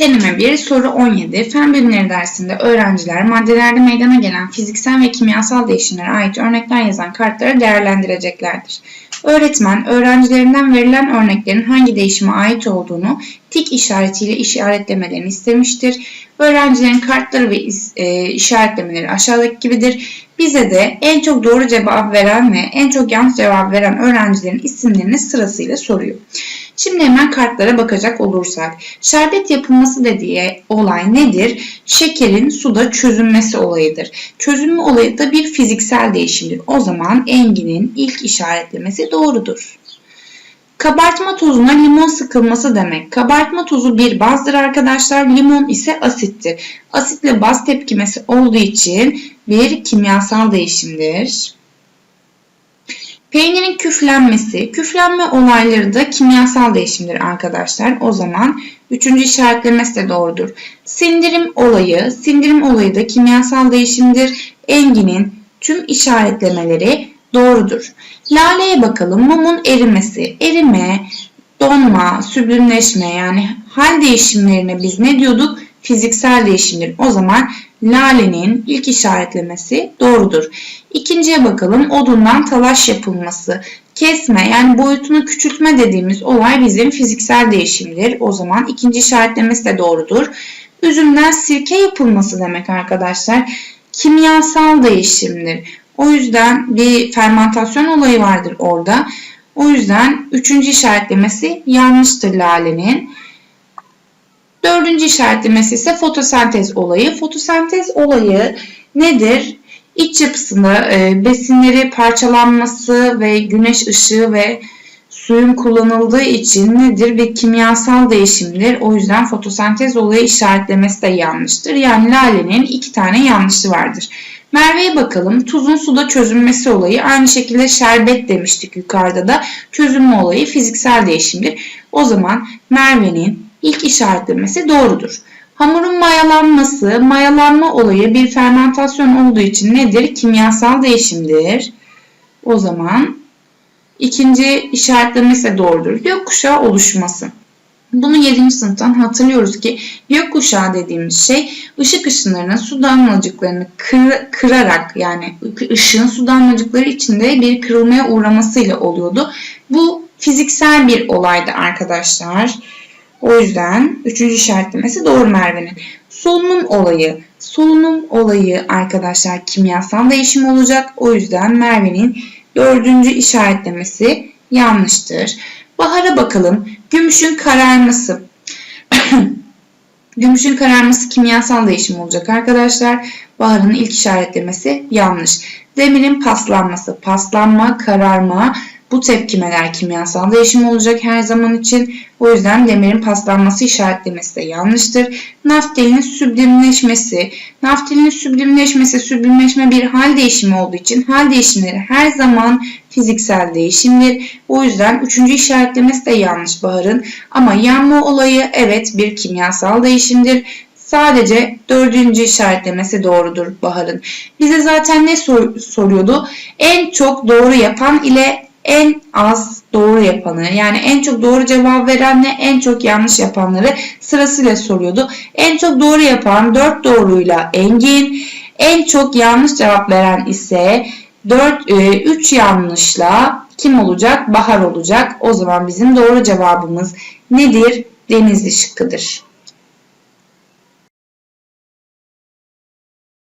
Deneme 1 soru 17. Fen bilimleri dersinde öğrenciler maddelerde meydana gelen fiziksel ve kimyasal değişimlere ait örnekler yazan kartları değerlendireceklerdir. Öğretmen öğrencilerinden verilen örneklerin hangi değişime ait olduğunu tik işaretiyle işaretlemelerini istemiştir. Öğrencilerin kartları ve e, işaretlemeleri aşağıdaki gibidir. Bize de en çok doğru cevap veren ve en çok yanlış cevap veren öğrencilerin isimlerini sırasıyla soruyor. Şimdi hemen kartlara bakacak olursak. Şerbet yapılması dediği olay nedir? Şekerin suda çözünmesi olayıdır. Çözünme olayı da bir fiziksel değişimdir. O zaman Engin'in ilk işaretlemesi doğrudur. Kabartma tozuna limon sıkılması demek. Kabartma tozu bir bazdır arkadaşlar. Limon ise asittir. Asitle baz tepkimesi olduğu için bir kimyasal değişimdir. Peynirin küflenmesi, küflenme olayları da kimyasal değişimdir arkadaşlar. O zaman üçüncü işaretlemesi de doğrudur. Sindirim olayı, sindirim olayı da kimyasal değişimdir. Engin'in tüm işaretlemeleri doğrudur. Lale'ye bakalım. Mumun erimesi, erime, donma, süblimleşme yani hal değişimlerine biz ne diyorduk? Fiziksel değişimdir. O zaman Lale'nin ilk işaretlemesi doğrudur. İkinciye bakalım. Odundan talaş yapılması. Kesme yani boyutunu küçültme dediğimiz olay bizim fiziksel değişimdir. O zaman ikinci işaretlemesi de doğrudur. Üzümden sirke yapılması demek arkadaşlar. Kimyasal değişimdir. O yüzden bir fermentasyon olayı vardır orada. O yüzden üçüncü işaretlemesi yanlıştır lalenin. Dördüncü işaretlemesi ise fotosentez olayı. Fotosentez olayı nedir? İç yapısında e, besinleri parçalanması ve güneş ışığı ve suyun kullanıldığı için nedir? Bir kimyasal değişimdir. O yüzden fotosentez olayı işaretlemesi de yanlıştır. Yani lalenin iki tane yanlışı vardır. Merve'ye bakalım. Tuzun suda çözünmesi olayı. Aynı şekilde şerbet demiştik yukarıda da. Çözünme olayı fiziksel değişimdir. O zaman Merve'nin ilk işaretlemesi doğrudur. Hamurun mayalanması, mayalanma olayı bir fermentasyon olduğu için nedir? Kimyasal değişimdir. O zaman ikinci işaretlemesi doğrudur. Gökkuşağı oluşması. Bunu 7. sınıftan hatırlıyoruz ki gökkuşağı dediğimiz şey ışık ışınlarının su damlacıklarını kır, kırarak yani ışığın su damlacıkları içinde bir kırılmaya uğramasıyla oluyordu. Bu fiziksel bir olaydı arkadaşlar. O yüzden üçüncü işaretlemesi doğru Merve'nin. Solunum olayı. Solunum olayı arkadaşlar kimyasal değişim olacak. O yüzden Merve'nin dördüncü işaretlemesi yanlıştır. Bahar'a bakalım. Gümüşün kararması. Gümüşün kararması kimyasal değişim olacak arkadaşlar. Bahar'ın ilk işaretlemesi yanlış. Demirin paslanması. Paslanma, kararma, bu tepkimeler kimyasal değişim olacak her zaman için. O yüzden demirin paslanması işaretlemesi de yanlıştır. Naftalinin süblimleşmesi. Naftalinin süblimleşmesi, süblimleşme bir hal değişimi olduğu için hal değişimleri her zaman fiziksel değişimdir. O yüzden üçüncü işaretlemesi de yanlış Bahar'ın. Ama yanma olayı evet bir kimyasal değişimdir. Sadece dördüncü işaretlemesi doğrudur Bahar'ın. Bize zaten ne sor soruyordu? En çok doğru yapan ile en az doğru yapanı yani en çok doğru cevap verenle en çok yanlış yapanları sırasıyla soruyordu. En çok doğru yapan 4 doğruyla Engin, en çok yanlış cevap veren ise 4 3 e, yanlışla kim olacak? Bahar olacak. O zaman bizim doğru cevabımız nedir? Denizli şıkkıdır.